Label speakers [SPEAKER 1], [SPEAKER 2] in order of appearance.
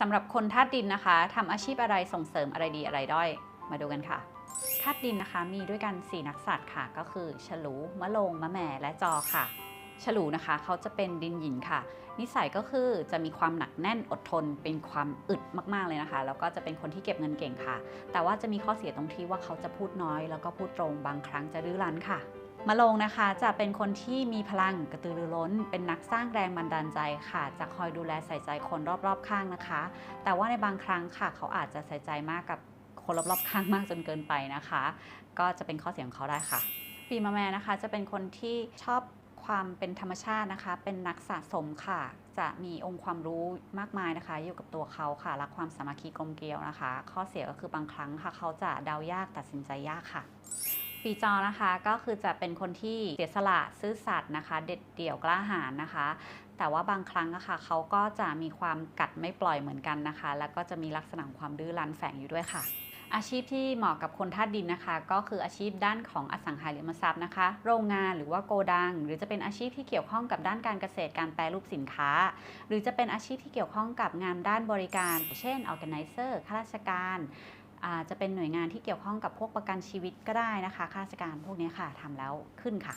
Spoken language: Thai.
[SPEAKER 1] สำหรับคนธาตุดินนะคะทำอาชีพอะไรส่งเสริมอะไรดีอะไรด้อย มาดูกันค่ะธาตุดินนะคะมีด้วยกัน 4 นักสัตว์ค่ะ ก็คือ ฉลูมะโรงมะแหม่และจอค่ะ ฉลูนะคะเขาจะเป็นดินหยินค่ะ นิสัยก็คือจะมีความหนักแน่นอดทน เป็นความอึดมากๆเลยนะคะ แล้วก็จะเป็นคนที่เก็บเงินเก่งค่ะ แต่ว่าจะมีข้อเสียตรงที่ว่าเขาจะพูดน้อย แล้วก็พูดตรงบางครั้งจะดื้อรั้นค่ะ มะโรงนะคะจะเป็นคนที่มีพลังกระตือรือร้น เป็นนักสร้างแรงบันดาลใจค่ะ จะคอยดูแลใส่ใจคนรอบๆข้างนะคะ แต่ว่าในบางครั้งค่ะ เขาอาจจะใส่ใจมากกับคนรอบๆข้างมากจนเกินไปนะคะ ก็จะเป็นข้อเสียของเขาได้ค่ะ ปีมะแม่นะคะ จะเป็นคนที่ชอบความเป็นธรรมชาตินะคะ เป็นนักสะสมค่ะ จะมีองค์ความรู้มากมายนะคะ อยู่กับตัวเขาค่ะ รักความสามัคคีกลมเกลียวนะคะ ข้อเสียก็คือบางครั้งค่ะ เขาจะเดายากตัดสินใจยากค่ะ ปีจอนะคะก็คือจะเป็นคนที่เสียสละซื่อสัตย์นะคะ เด็ดเดี่ยวกล้าหาญนะคะ แต่ว่าบางครั้งอะค่ะเขาก็จะมีความกัดไม่ปล่อยเหมือนกันนะคะ แล้วก็จะมีลักษณะความดื้อรั้นแฝงอยู่ด้วยค่ะอาชีพที่เหมาะกับคนธาตุดินนะคะ ก็คืออาชีพด้านของอสังหาริมทรัพย์นะคะ โรงงานหรือว่าโกดัง หรือจะเป็นอาชีพที่เกี่ยวข้องกับด้านการเกษตรการแปรรูปสินค้า หรือจะเป็นอาชีพที่เกี่ยวข้องกับงานด้านบริการ เช่น organizer ข้าราชการ จะเป็นหน่วยงานที่เกี่ยวข้องกับพวกประกันชีวิตก็ได้นะคะข้าราชการพวกนี้ค่ะทำแล้วขึ้นค่ะ